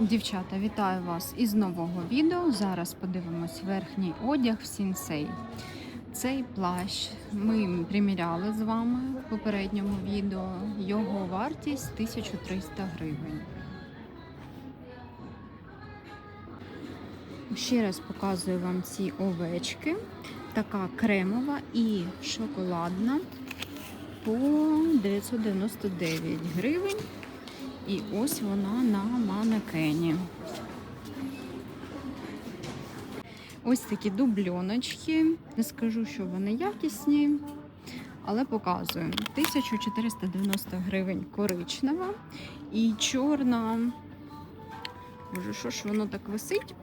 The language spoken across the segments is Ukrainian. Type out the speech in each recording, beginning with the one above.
Дівчата, вітаю вас із нового відео. Зараз подивимось верхній одяг в Сінсей. Цей плащ ми приміряли з вами в попередньому відео. Його вартість 1300 гривень. Ще раз показую вам ці овечки. Така кремова і шоколадна по 999 гривень. І ось вона на манекені. Ось такі дубльоночки. Не скажу, що вони якісні, але показую. 1490 гривень коричнева і чорна. Боже, що ж воно так висить,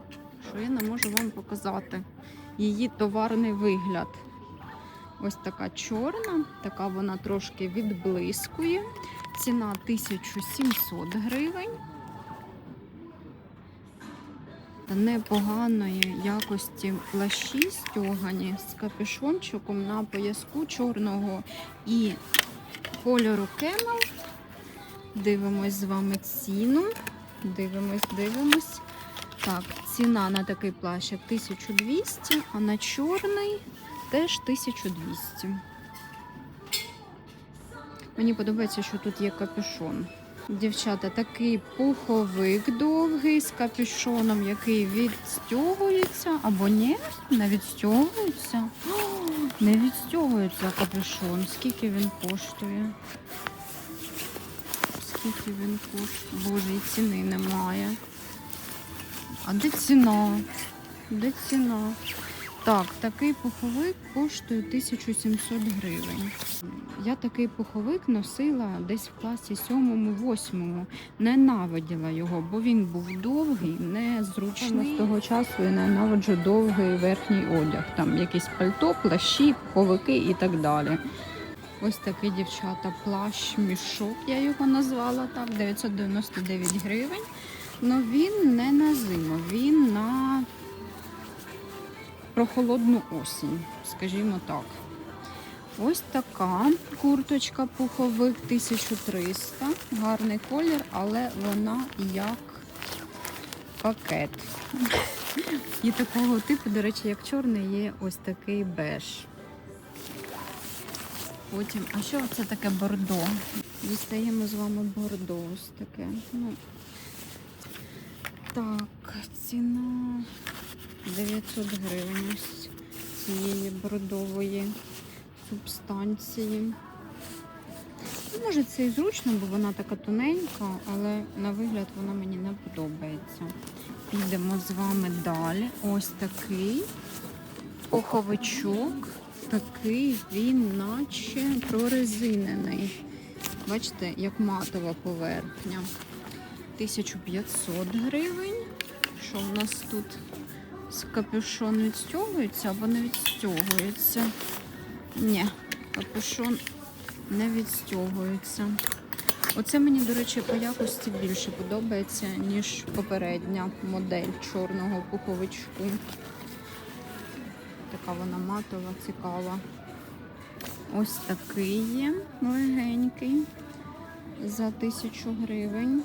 що я не можу вам показати її товарний вигляд. Ось така чорна, така вона трошки відблискує. Ціна 1700 гривень. Та непоганої якості плащі стягані з капюшончиком на пояску чорного і кольору кемел. Дивимось з вами ціну. Дивимось, дивимось. Так, ціна на такий плащик 1200, а на чорний теж 1200. Мені подобається, що тут є капюшон. Дівчата, такий пуховик довгий з капюшоном, який відстягується або ні, не відстягується. Не відстягується капюшон. Скільки він коштує? Скільки він коштує? Боже, і ціни немає. А де ціна? Де ціна? Так, такий пуховик коштує 1700 гривень. Я такий пуховик носила десь в класі 7-8. Ненавиділа його, бо він був довгий, незручний. З того часу я ненавиджу довгий верхній одяг. Там якісь пальто, плащі, пуховики і так далі. Ось такий дівчата плащ мішок, я його назвала так, 999 гривень. Ну він не на зиму, він на прохолодну осінь, скажімо так. Ось така курточка пуховик 1300. Гарний колір, але вона як пакет. І такого типу, до речі, як чорний, є ось такий беж. Потім, а що це таке бордо? Дістаємо з вами бордо ось таке. Ну, так, ціна 900 гривень цієї бордової субстанції. Ну, Може це і зручно, бо вона така тоненька, але на вигляд вона мені не подобається. Підемо з вами далі. Ось такий пуховичок. Такий він наче прорезинений. Бачите, як матова поверхня. 1500 гривень. Що в нас тут? З капюшон відстягується або не відстягується? Ні, капюшон не відстягується. Оце мені, до речі, по якості більше подобається, ніж попередня модель чорного пуховичку. Така вона матова, цікава. Ось такий є легенький за тисячу гривень.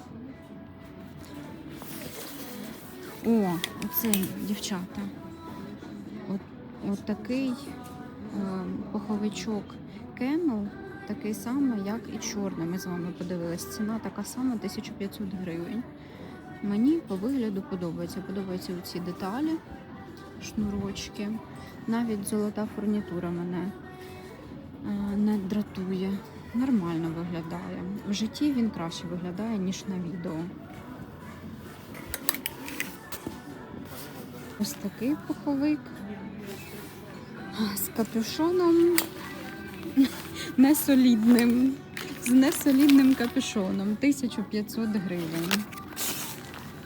О, оце, дівчата. От, от такий е, пуховичок Camel, такий самий, як і чорний. Ми з вами подивились. Ціна така сама 1500 гривень. Мені по вигляду подобається. Подобаються ці деталі, шнурочки. Навіть золота фурнітура мене е, не дратує. Нормально виглядає. В житті він краще виглядає, ніж на відео. Ось такий пуховик з капюшоном несолідним. З несолідним капюшоном 1500 гривень.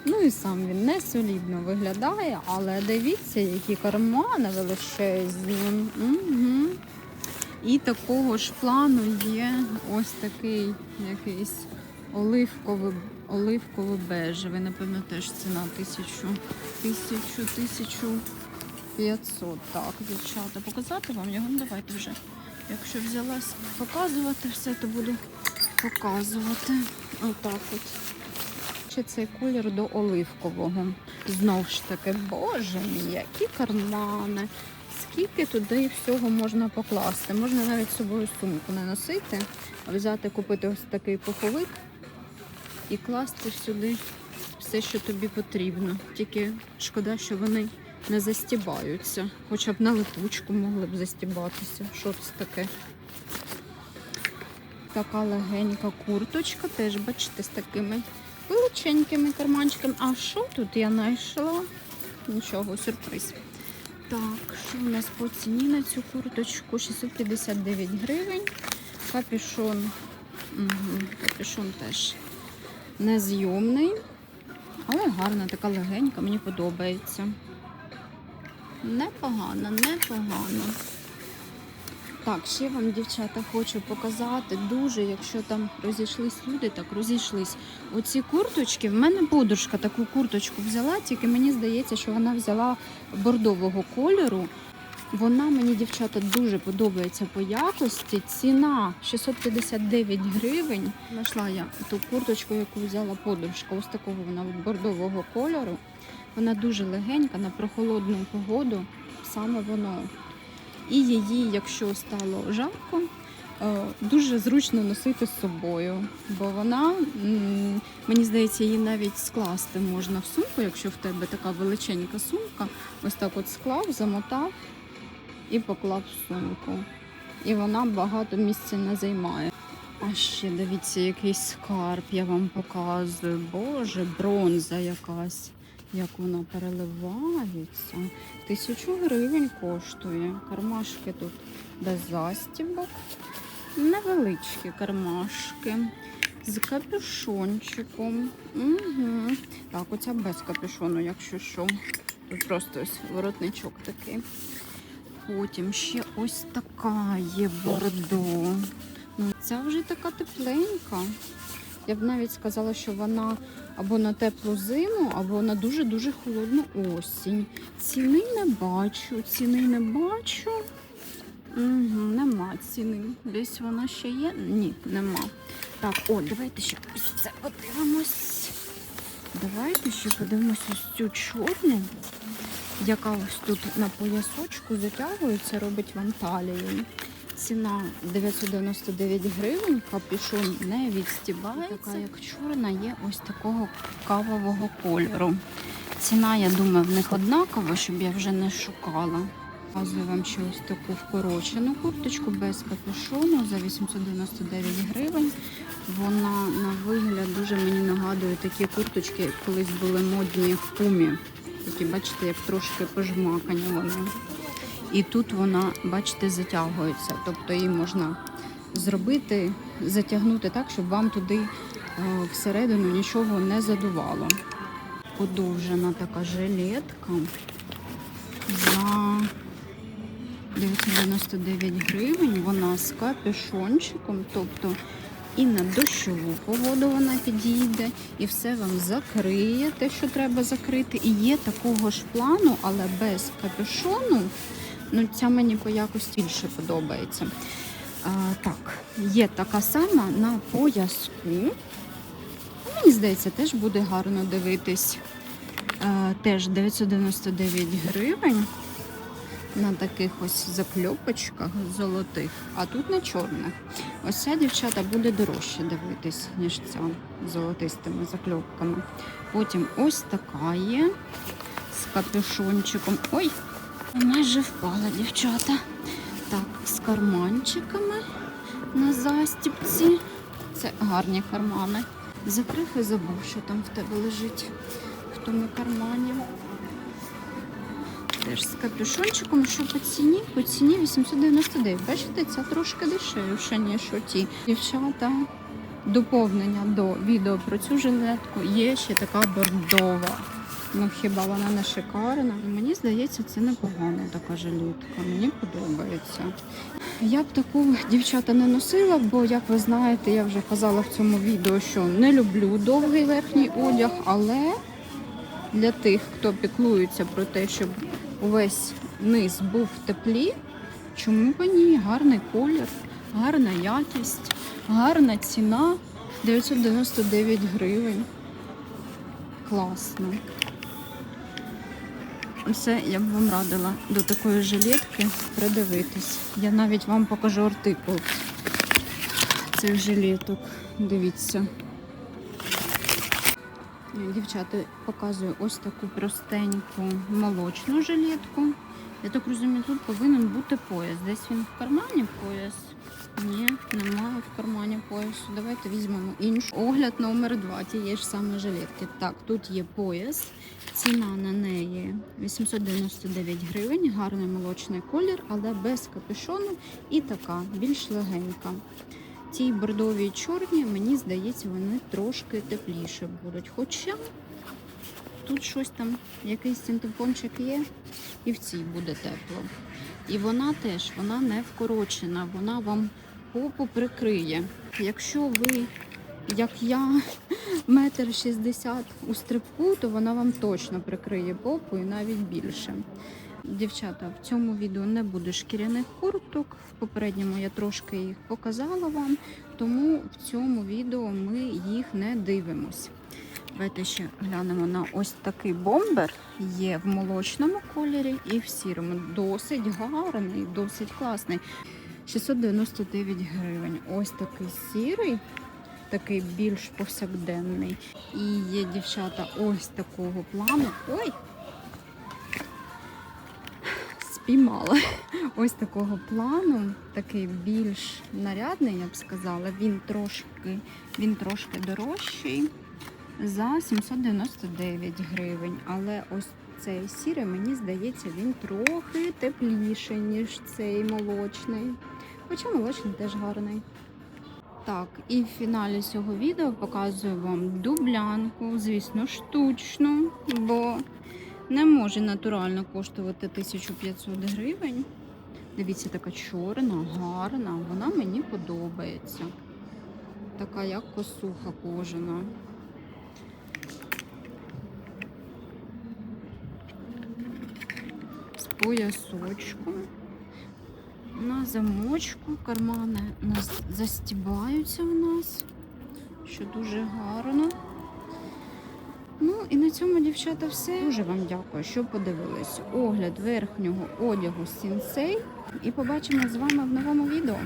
Ну і сам він не солідно виглядає, але дивіться, які кармани величезні. Угу. І такого ж плану є ось такий якийсь оливковий, оливково бежевий. Напевно, теж ціна 1000, 1000, 1500. Так, дівчата, показати вам його? Ну, Давайте вже. Якщо взялась показувати все, то буду показувати. Отак от. Ще цей колір до оливкового. Знову ж таки, боже мій, які кармани. Скільки туди всього можна покласти. Можна навіть з собою сумку не носити, а взяти, купити ось такий пуховик і класти сюди все, що тобі потрібно. Тільки шкода, що вони не застібаються. Хоча б на липучку могли б застібатися. Що це таке? Така легенька курточка, теж бачите, з такими величенькими карманчиками. А що тут я знайшла? Нічого, сюрприз. Так, що в нас по ціні на цю курточку? 659 гривень. Капюшон. Угу, капюшон теж незйомний. Але гарна, така легенька, мені подобається. Непогано, непогано. Так, ще вам, дівчата, хочу показати дуже, якщо там розійшлись люди, так розійшлись. Оці курточки, в мене подружка таку курточку взяла, тільки мені здається, що вона взяла бордового кольору. Вона мені, дівчата, дуже подобається по якості. Ціна 659 гривень. Знайшла я ту курточку, яку взяла подружка. Ось такого вона бордового кольору. Вона дуже легенька на прохолодну погоду. Саме воно. І її, якщо стало жарко, е, дуже зручно носити з собою. Бо вона, мені здається, її навіть скласти можна в сумку, якщо в тебе така величенька сумка. Ось так от склав, замотав і поклав в сумку. І вона багато місця не займає. А ще дивіться, який скарб я вам показую. Боже, бронза якась. Як вона переливається. Тисячу гривень коштує. Кармашки тут без застібок. Невеличкі кармашки. З капюшончиком. Угу. Так, оця без капюшону, якщо що. Тут просто ось воротничок такий. Потім ще ось така є бордо. Ну, ця вже така тепленька. Я б навіть сказала, що вона або на теплу зиму, або на дуже-дуже холодну осінь. Ціни не бачу, ціни не бачу. Угу, нема ціни. Десь вона ще є? Ні, нема. Так, о, давайте ще ось це подивимось. Давайте ще подивимось ось цю чорну, яка ось тут на поясочку затягується, робить вам талію. Ціна 999 гривень, капюшон не відстібається. Така як чорна, є ось такого кавового кольору. Ціна, я думаю, в них однакова, щоб я вже не шукала. Показую вам ще ось таку вкорочену курточку без капюшону за 899 гривень. Вона на вигляд дуже мені нагадує такі курточки, колись були модні в пумі. Такі, бачите, як трошки пожмакані вони. І тут вона, бачите, затягується. Тобто її можна зробити, затягнути так, щоб вам туди е, всередину нічого не задувало. Подовжена така жилетка за 999 гривень. Вона з капюшончиком, тобто і на дощову погоду вона підійде, і все вам закриє те, що треба закрити. І є такого ж плану, але без капюшону. Ну, ця мені по якості більше подобається. А, так, є така сама на пояску. Мені здається, теж буде гарно дивитись. А, теж 999 гривень на таких ось закльопочках золотих, а тут на чорних. Ось ця дівчата буде дорожче дивитись, ніж ця з золотистими закльопками. Потім ось така є з капюшончиком. Ой, майже впала дівчата. Так, з карманчиками на застіпці. Це гарні кармани. Закрив і забув, що там в тебе лежить в тому кармані. Теж з капюшончиком, що по ціні? По ціні 899. Бачите, ця трошки дешевша, ніж оті. Дівчата, доповнення до відео про цю жилетку є ще така бордова. Ну хіба вона не шикарна? Мені здається, це непогана така жилетка. Мені подобається. Я б таку дівчата не носила, бо, як ви знаєте, я вже казала в цьому відео, що не люблю довгий верхній одяг, але для тих, хто піклується про те, щоб увесь низ був в теплі, чому б ні? Гарний колір, гарна якість, гарна ціна 999 гривень. класно. Це я б вам радила до такої жилетки придивитись. Я навіть вам покажу артикул цих жилеток. Дивіться. Дівчата, показую ось таку простеньку молочну жилетку. Я так розумію, тут повинен бути пояс. Десь він в кармані пояс. Ні, немає в кармані поясу. Давайте візьмемо іншу. Огляд номер два тієї ж саме жилетки. Так, тут є пояс. Ціна на неї 899 гривень, гарний молочний колір, але без капюшону і така, більш легенька. Ті бордові чорні, мені здається, вони трошки тепліше будуть. Хоча тут щось там, якийсь синтепончик є, і в цій буде тепло. І вона теж вона не вкорочена, вона вам попу прикриє. Якщо ви, як я, метр шістдесят у стрибку, то вона вам точно прикриє попу і навіть більше. Дівчата, в цьому відео не буде шкіряних курток. В попередньому я трошки їх показала вам, тому в цьому відео ми їх не дивимось. Давайте ще глянемо на ось такий бомбер. Є в молочному кольорі і в сірому. Досить гарний, досить класний. 699 гривень. Ось такий сірий, такий більш повсякденний. І є дівчата ось такого плану. Ой! Спіймала. Ось такого плану, такий більш нарядний, я б сказала. Він трошки, він трошки дорожчий за 799 гривень. Але ось цей сірий, мені здається, він трохи тепліший, ніж цей молочний. Хоча молочний теж гарний. Так, і в фіналі цього відео показую вам дублянку, звісно, штучну, бо не може натурально коштувати 1500 гривень. Дивіться, така чорна, гарна, вона мені подобається. Така як косуха кожана. З поясочком. На замочку кармани нас застібаються в нас, що дуже гарно. Ну і на цьому, дівчата, все. Дуже вам дякую, що подивились. Огляд верхнього одягу Сінсей. І побачимо з вами в новому відео.